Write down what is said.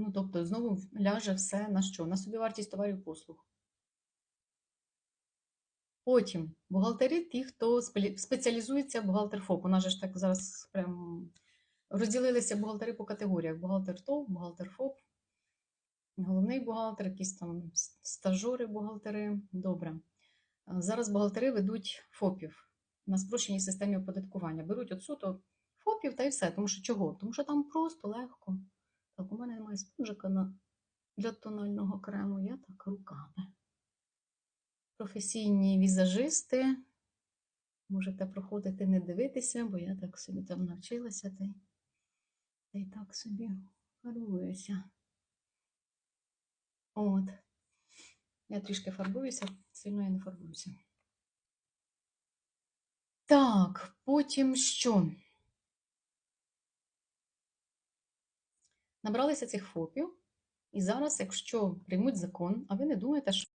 Ну, тобто, знову ляже все на що? На собівартість товарів послуг. Потім бухгалтери, ті, хто спеціалізується бухгалтер ФОП. У нас же ж так зараз прям розділилися бухгалтери по категоріях: бухгалтер ТОВ, бухгалтер ФОП, головний бухгалтер, якісь там стажори бухгалтери. Добре. Зараз бухгалтери ведуть ФОПів на спрощеній системі оподаткування. Беруть от суто ФОПів та й все. Тому що чого? Тому що там просто легко. Так, у мене немає спонжика на... для тонального крему, я так руками. Професійні візажисти. Можете проходити, не дивитися, бо я так собі там навчилася та й, та й так собі фарбуюся. От. Я трішки фарбуюся, сильно я не фарбуюся. Так, потім що? Набралися цих ФОПів, і зараз, якщо приймуть закон, а ви не думаєте, що